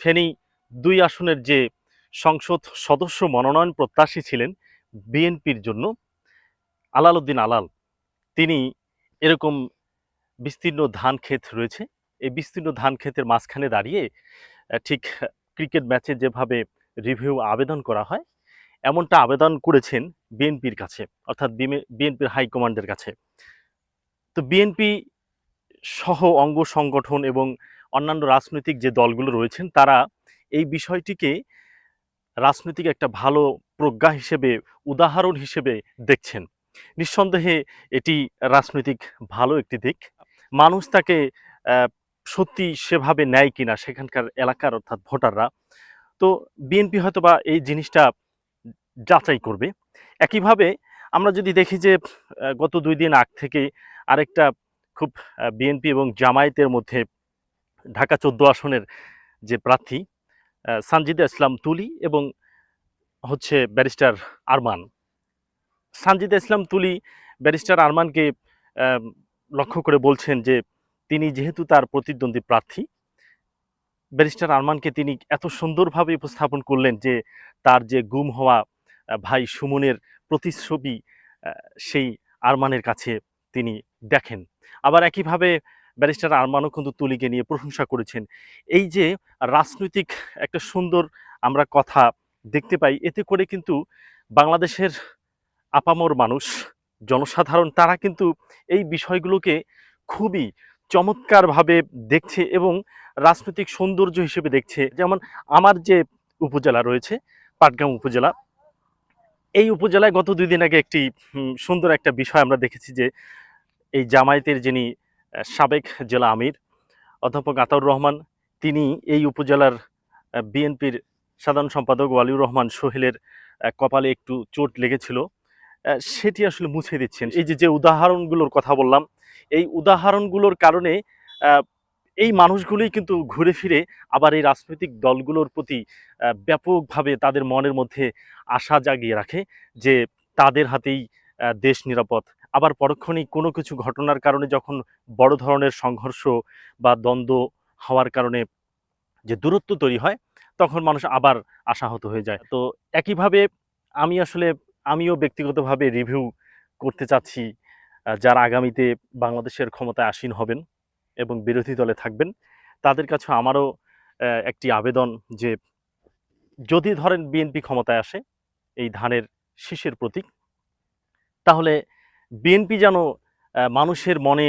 ফেনী দুই আসনের যে সংসদ সদস্য মনোনয়ন প্রত্যাশী ছিলেন বিএনপির জন্য আলাল উদ্দিন আলাল, তিনি এরকম বিস্তীর্ণ ধান ক্ষেত রয়েছে। এই বিস্তীর্ণ ধান ক্ষেতের মাঝখানে দাঁড়িয়ে ঠিক ক্রিকেট ম্যাচে যেভাবে রিভিউ আবেদন করা হয়, এমনটা আবেদন করেছেন বিএনপির কাছে, অর্থাৎ বিএনপির হাইকমান্ডের কাছে। তো বিএনপি সহ অঙ্গ সংগঠন এবং অন্যান্য রাজনৈতিক যে দলগুলো রয়েছেন, তারা এই বিষয়টিকে রাজনৈতিক একটা ভালো প্রজ্ঞা হিসেবে, উদাহরণ হিসেবে দেখছেন। নিঃসন্দেহে এটি রাজনৈতিক ভালো একটি দিক। মানুষ তাকে সত্যি সেভাবে নেয় কিনা সেখানকার এলাকার অর্থাৎ ভোটাররা। তো বিএনপি হয়তোবা এই জিনিসটা যাচাই করবে। একইভাবে আমরা যদি দেখি যে গত দুই দিন আগ থেকে আরেকটা খুব বিএনপি এবং জামায়াতের মধ্যে ঢাকা চোদ্দ আসনের যে প্রার্থী সানজিদা ইসলাম তুলি এবং হচ্ছে ব্যারিস্টার আরমান। সানজিদা ইসলাম তুলি, ব্যারিস্টার আরমানকে লক্ষ্য করে বলছেন যে তিনি যেহেতু তার প্রতিদ্বন্দ্বী প্রার্থী, ব্যারিস্টার আরমানকে তিনি এত সুন্দরভাবে উপস্থাপন করলেন যে তার যে গুম হওয়া ভাই সুমনের প্রতিচ্ছবি সেই আরমানের কাছে তিনি দেখেন। আবার একইভাবে ব্যারিস্টার আরমানও কিন্তু তুলিকে নিয়ে প্রশংসা করেছেন। এই যে রাজনৈতিক একটা সুন্দর আমরা কথা দেখতে পাই, এতে করে কিন্তু বাংলাদেশের আপামর মানুষ, জনসাধারণ, তারা কিন্তু এই বিষয়গুলোকে খুবই চমৎকারভাবে দেখছে এবং রাজনৈতিক সৌন্দর্য হিসেবে দেখছে। যেমন আমার যে উপজেলা রয়েছে, পাটগ্রাম উপজেলা, এই উপজেলায় গত দুই দিন আগে একটি সুন্দর একটা বিষয় আমরা দেখেছি যে এই জামায়াতের যিনি সাবেক জেলা আমির অধ্যাপক আতাউর রহমান, তিনি এই উপজেলার বিএনপির সাধারণ সম্পাদক ওয়ালিউর রহমান সোহেলের কপালে একটু চোট লেগেছিল। সেটি আসলে মুছে দিচ্ছেন। এই যে যে উদাহরণগুলোর কথা বললাম, এই উদাহরণগুলোর কারণে এই মানুষগুলোই কিন্তু ঘুরে ফিরে আবার এই রাজনৈতিক দলগুলোর প্রতি ব্যাপকভাবে তাদের মনের মধ্যে আশা জাগিয়ে রাখে যে তাদের হাতেই দেশ নিরাপদ আবার পরক্ষণেই কোনো কিছু ঘটনার কারণে যখন বড় ধরনের সংঘর্ষ বা দ্বন্দ্ব হওয়ার কারণে যে দূরত্ব তৈরি হয়, তখন মানুষ আবার আশাহত হয়ে যায়। তো একইভাবে আমি আসলে, আমিও ব্যক্তিগতভাবে রিভিউ করতে চাচ্ছি যারা আগামীতে বাংলাদেশের ক্ষমতায় আসীন হবেন এবং বিরোধী দলে থাকবেন, তাদের কাছে আমারও একটি আবেদন যে যদি ধরেন বিএনপি ক্ষমতায় আসে, এই ধানের শীষের প্রতীক, তাহলে বিএনপি যেন মানুষের মনে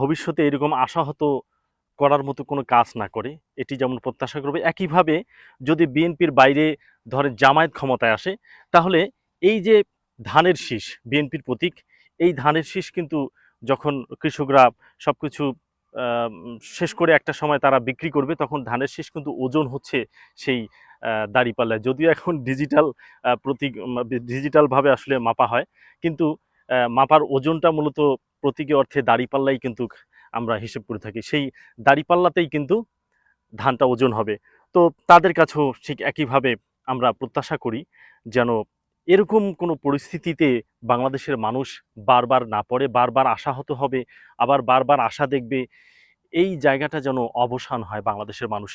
ভবিষ্যতে এরকম আশাহত করার মতো কোনো কাজ না করে, এটি যেমন প্রত্যাশা করবে, একইভাবে যদি বিএনপির বাইরে ধরে জামায়াত ক্ষমতায় আসে, তাহলে এই যে ধানের শীষ, বিএনপির প্রতীক, এই ধানের শীষ কিন্তু যখন কৃষকরা সব কিছু শেষ করে একটা সময় তারা বিক্রি করবে, তখন ধানের শীষ কিন্তু ওজন হচ্ছে সেই দাঁড়িপাল্লায়। যদিও এখন ডিজিটাল প্রতীক ডিজিটালভাবে আসলে মাপা হয়, কিন্তু মাপার ওজনটা মূলত প্রতীকী অর্থে দাড়িপাল্লাই কিন্তু আমরা হিসেব করে থাকি। সেই দাঁড়িপাল্লাতেই কিন্তু ধানটা ওজন হবে। তো তাদের কাছেও ঠিক একইভাবে আমরা প্রত্যাশা করি যেন এরকম কোনো পরিস্থিতিতে বাংলাদেশের মানুষ বারবার না পড়ে, বারবার আশাহত হবে, আবার বারবার আশা দেখবে, এই জায়গাটা যেন অবসান হয় বাংলাদেশের মানুষের।